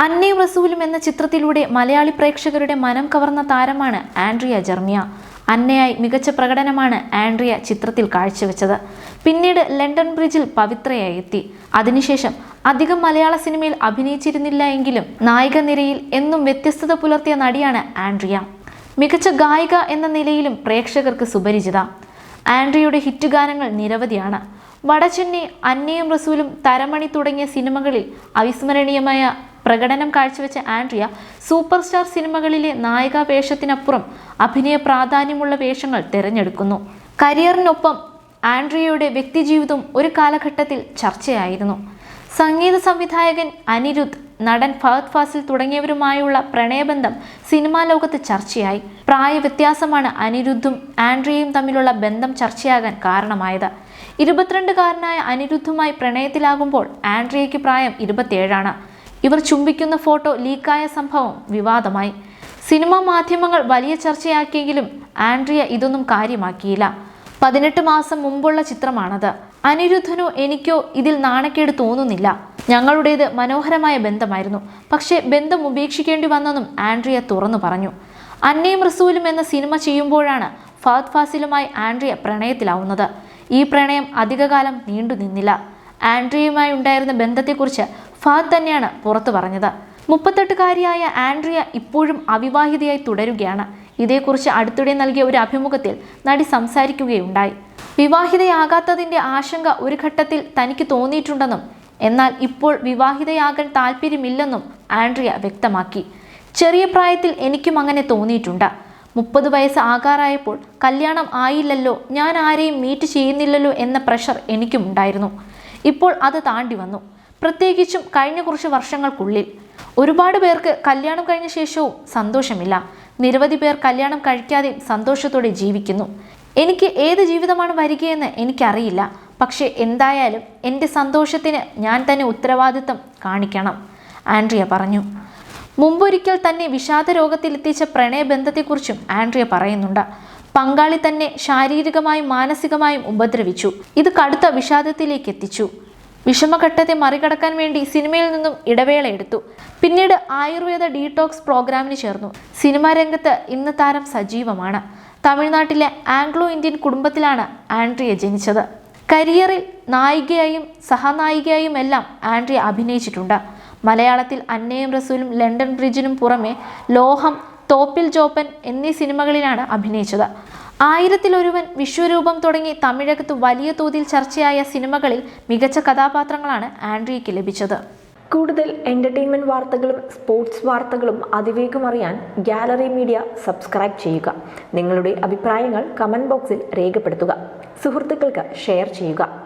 അന്നയും റസൂലും എന്ന ചിത്രത്തിലൂടെ മലയാളി പ്രേക്ഷകരുടെ മനം കവർന്ന താരമാണ് ആൻഡ്രിയ ജർമിയ. അന്നയായി മികച്ച പ്രകടനമാണ് ആൻഡ്രിയ ചിത്രത്തിൽ കാഴ്ചവെച്ചത്. പിന്നീട് ലണ്ടൻ ബ്രിഡ്ജിൽ പവിത്രയായി എത്തി. അതിനുശേഷം അധികം മലയാള സിനിമയിൽ അഭിനയിച്ചിരുന്നില്ല എങ്കിലും നായിക നിരയിൽ എന്നും വ്യത്യസ്തത പുലർത്തിയ നടിയാണ് ആൻഡ്രിയ. മികച്ച ഗായിക എന്ന നിലയിലും പ്രേക്ഷകർക്ക് സുപരിചിത. ആൻഡ്രിയയുടെ ഹിറ്റ് ഗാനങ്ങൾ നിരവധിയാണ്. വടചെന്നൈ അന്നയും റസൂലും തരമണി തുടങ്ങിയ സിനിമകളിൽ അവിസ്മരണീയമായ പ്രകടനം കാഴ്ചവെച്ച ആൻഡ്രിയ സൂപ്പർ സ്റ്റാർ സിനിമകളിലെ നായിക വേഷത്തിനപ്പുറം അഭിനയ പ്രാധാന്യമുള്ള വേഷങ്ങൾ തിരഞ്ഞെടുക്കുന്നു. കരിയറിനൊപ്പം ആൻഡ്രിയയുടെ വ്യക്തിജീവിതം ഒരു കാലഘട്ടത്തിൽ ചർച്ചയായിരുന്നു. സംഗീത സംവിധായകൻ അനിരുദ്ധ് നടൻ ഫഹദ് ഫാസിൽ തുടങ്ങിയവരുമായുള്ള പ്രണയബന്ധം സിനിമാ ലോകത്ത് ചർച്ചയായി. പ്രായവ്യത്യാസമാണ് അനിരുദ്ധും ആൻഡ്രിയയും തമ്മിലുള്ള ബന്ധം ചർച്ചയാകാൻ കാരണമായത്. ഇരുപത്തിരണ്ടുകാരനായ അനിരുദ്ധുമായി പ്രണയത്തിലാകുമ്പോൾ ആൻഡ്രിയയ്ക്ക് പ്രായം ഇരുപത്തിയേഴാണ്. ഇവർ ചുംബിക്കുന്ന ഫോട്ടോ ലീക്കായ സംഭവം വിവാദമായി. സിനിമാ മാധ്യമങ്ങൾ വലിയ ചർച്ചയാക്കിയെങ്കിലും ആൻഡ്രിയ ഇതൊന്നും കാര്യമാക്കിയില്ല. പതിനെട്ട് മാസം മുമ്പുള്ള ചിത്രമാണത്. അനിരുദ്ധനോ എനിക്കോ ഇതിൽ നാണക്കേട് തോന്നുന്നില്ല. ഞങ്ങളുടേത് മനോഹരമായ ബന്ധമായിരുന്നു. പക്ഷേ ബന്ധം ഉപേക്ഷിക്കേണ്ടി വന്നെന്നും ആൻഡ്രിയ തുറന്നു പറഞ്ഞു. അന്നയും റസൂലും എന്ന സിനിമ ചെയ്യുമ്പോഴാണ് ഫഹദ് ഫാസിലുമായി ആൻഡ്രിയ പ്രണയത്തിലാവുന്നത്. ഈ പ്രണയം അധികകാലം നീണ്ടു നിന്നില്ല ആൻഡ്രിയയുമായി ഉണ്ടായിരുന്ന ബന്ധത്തെക്കുറിച്ച് ഫഹദ് തന്നെയാണ് പുറത്തു പറഞ്ഞത്. മുപ്പത്തെട്ടുകാരിയായ ആൻഡ്രിയ ഇപ്പോഴും അവിവാഹിതയായി തുടരുകയാണ്. ഇതേക്കുറിച്ച് അടുത്തിടെ നൽകിയ ഒരു അഭിമുഖത്തിൽ നടി സംസാരിക്കുകയുണ്ടായി. വിവാഹിതയാകാത്തതിന്റെ ആശങ്ക ഒരു ഘട്ടത്തിൽ തനിക്ക് തോന്നിയിട്ടുണ്ടെന്നും എന്നാൽ ഇപ്പോൾ വിവാഹിതയാകാൻ താല്പര്യമില്ലെന്നും ആൻഡ്രിയ വ്യക്തമാക്കി. ചെറിയ പ്രായത്തിൽ എനിക്കും അങ്ങനെ തോന്നിയിട്ടുണ്ട്. മുപ്പത് വയസ്സ് ആകാറായപ്പോൾ കല്യാണം ആയില്ലല്ലോ ഞാൻ ആരെയും മീറ്റ് ചെയ്യുന്നില്ലല്ലോ എന്ന പ്രഷർ എനിക്കും ഉണ്ടായിരുന്നു. ഇപ്പോൾ അത് താണ്ടി വന്നു. പ്രത്യേകിച്ചും കഴിഞ്ഞ കുറച്ച് വർഷങ്ങൾക്കുള്ളിൽ. ഒരുപാട് പേർക്ക് കല്യാണം കഴിഞ്ഞ ശേഷവും സന്തോഷമില്ല. നിരവധി പേർ കല്യാണം കഴിക്കാതെയും സന്തോഷത്തോടെ ജീവിക്കുന്നു. എനിക്ക് ഏത് ജീവിതമാണ് വരികയെന്ന് എനിക്കറിയില്ല. പക്ഷേ എന്തായാലും എന്റെ സന്തോഷത്തിന് ഞാൻ തന്നെ ഉത്തരവാദിത്തം കാണിക്കണം. ആൻഡ്രിയ പറഞ്ഞു. മുമ്പൊരിക്കൽ തന്നെ വിഷാദ രോഗത്തിലെത്തിച്ച പ്രണയബന്ധത്തെക്കുറിച്ചും ആൻഡ്രിയ പറയുന്നുണ്ട്. പങ്കാളി തന്നെ ശാരീരികമായും മാനസികമായും ഉപദ്രവിച്ചു. ഇത് കടുത്ത വിഷാദത്തിലേക്ക് എത്തിച്ചു. വിഷമഘട്ടത്തെ മറികടക്കാൻ വേണ്ടി സിനിമയിൽ നിന്നും ഇടവേള എടുത്തു. പിന്നീട് ആയുർവേദ ഡീടോക്സ് പ്രോഗ്രാമിന് ചേർന്നു. സിനിമാ രംഗത്ത് ഇന്ന് താരം സജീവമാണ്. തമിഴ്നാട്ടിലെ ആംഗ്ലോ ഇന്ത്യൻ കുടുംബത്തിലാണ് ആൻഡ്രിയ ജനിച്ചത്. കരിയറിൽ നായികയായും സഹനായികയായും എല്ലാം ആൻഡ്രിയ അഭിനയിച്ചിട്ടുണ്ട്. മലയാളത്തിൽ അന്നയും റസൂലും ലണ്ടൻ ബ്രിഡ്ജിനും പുറമെ ലോഹം തോപ്പിൽ ജോപ്പൻ എന്നീ സിനിമകളിലാണ് അഭിനയിച്ചത്. ആയിരത്തിലൊരുവൻ വിശ്വരൂപം തുടങ്ങി തമിഴകത്ത് വലിയ തോതിൽ ചർച്ചയായ സിനിമകളിൽ മികച്ച കഥാപാത്രങ്ങളാണ് ആൻഡ്രിയയ്ക്ക് ലഭിച്ചത്. കൂടുതൽ എന്റർടൈൻമെന്റ് വാർത്തകളും സ്പോർട്സ് വാർത്തകളും അതിവേഗം അറിയാൻ ഗാലറി മീഡിയ സബ്സ്ക്രൈബ് ചെയ്യുക. നിങ്ങളുടെ അഭിപ്രായങ്ങൾ കമന്റ് ബോക്സിൽ രേഖപ്പെടുത്തുക. സുഹൃത്തുക്കൾക്ക് ഷെയർ ചെയ്യുക.